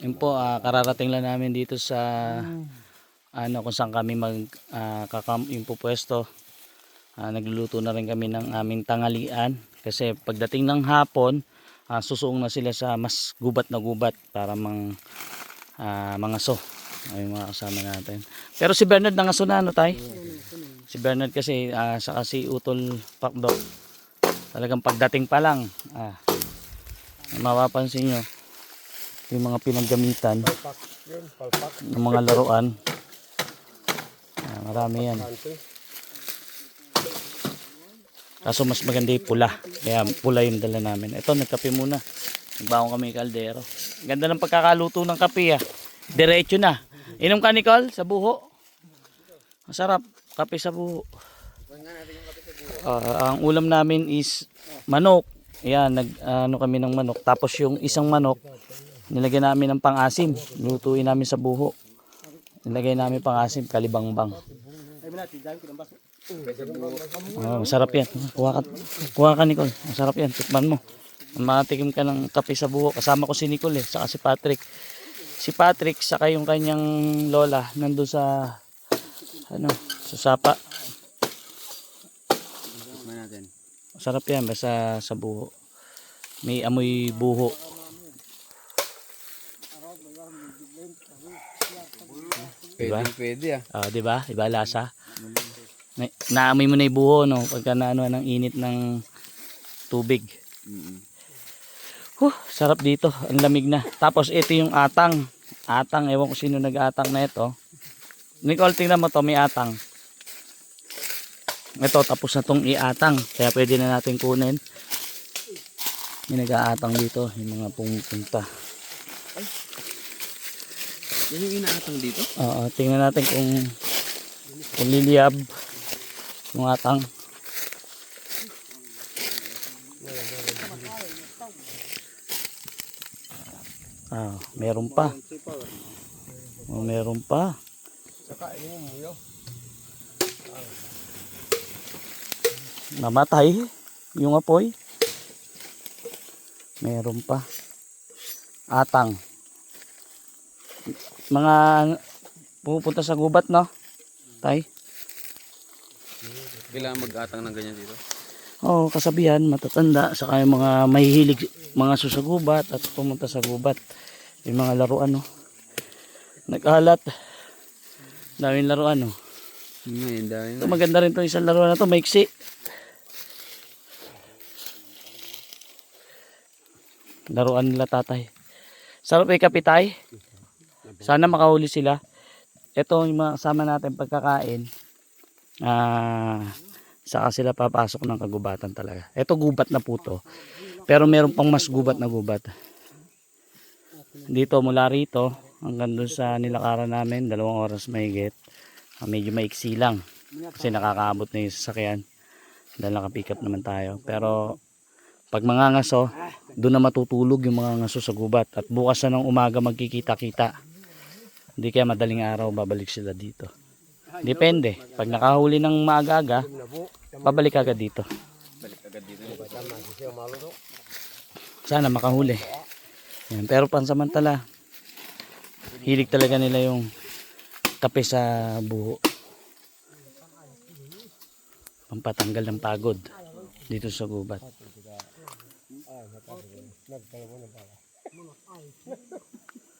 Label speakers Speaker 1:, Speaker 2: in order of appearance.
Speaker 1: Yun po, ah, kararating lang namin dito sa ano kung saan kami mag ah, kakam. Ah, nagluluto na rin kami ng aming tangalian kasi pagdating ng hapon, ah, susuong na sila sa mas gubat na gubat para mang ah, mga so ay mga kasama natin. Pero si Bernard nangaso na ano tay? Si Bernard kasi ah, sa kasi Utol Pakdo. Talagang pagdating pa lang, ah, mapapansin nyo yung mga pinaggamitan
Speaker 2: Palpak yun, palpak.
Speaker 1: ng mga laruan. Ah, marami yan. Kaso mas maganda yung pula. Kaya pula yung dala namin. Ito, nagkape muna. Nagbaong kami kaldero. Ganda ng pagkakaluto ng kape ah. Diretso na. Inom ka Nicole sa buho. Masarap. Kape sa buho. Ah, ang ulam namin is manok. Yan, nag ano kami ng manok. Tapos yung isang manok, nilagyan namin ng pang-asim. Lutuin namin sa buho. Nilagay namin pang-asim, kalibangbang. Oh, masarap yan. Kuha ka, kuha ka Nicole. Masarap yan. Tikman mo. Matikim ka ng kape sa buho. Kasama ko si Nicole eh. Saka si Patrick. Si Patrick saka yung kanyang lola nandun sa ano, sa sapa. Masarap yan basta sa buho. May amoy buho. Diba?
Speaker 3: Pwede, pwede ah.
Speaker 1: Ah, 'di ba? Iba lasa. Na, naamoy mo na 'yung buho no pagka naano ng init ng tubig.
Speaker 3: Mm-mm.
Speaker 1: Huh, sarap dito. Ang lamig na. Tapos ito yung atang. Atang, ewan ko sino nag-atang na ito. Nicole, tingnan mo to, may atang. Ito, tapos na tong iatang. Kaya pwede na natin kunin. May nag-aatang dito, yung mga pumupunta.
Speaker 3: Yan yung inaatang dito?
Speaker 1: Oo, tingnan natin kung, kung liliyab yung atang. Ah, meron pa. Oh, meron pa.
Speaker 2: Saka, mo muyo.
Speaker 1: Namatay yung apoy. Meron pa. Atang. Mga pupunta sa gubat, no? Tay?
Speaker 3: Kailangan mag-atang ng ganyan dito?
Speaker 1: Oo, kasabihan, matatanda, saka yung mga mahihilig, mga susagubat at pumunta sa gubat. Yung mga laruan, no? Nag-alat. Daming laruan, no?
Speaker 3: Ngayon, dahil
Speaker 1: Ito, maganda rin to isang laruan na to, maiksi. Laruan nila tatay. Sarap eh kapitay. Sana makahuli sila. Ito yung mga kasama natin pagkakain. Ah, saka sila papasok ng kagubatan talaga. Ito gubat na puto. Pero meron pang mas gubat na gubat. Dito mula rito hanggang doon sa nilakaran namin, dalawang oras mahigit. Ah, medyo maiksi lang kasi nakakaabot na yung sasakyan dahil nakapick up naman tayo pero pag mga ngaso doon na matutulog yung mga ngaso sa gubat. At bukas na ng umaga magkikita kita hindi kaya madaling araw babalik sila dito. Depende. Pag nakahuli ng maaga-aga babalik agad dito. Sana makahuli. Yan. pero pansamantala hilig talaga nila yung kape sa buho. Pampatanggal ng pagod dito sa gubat Nagtalaman na pala. Mga ay.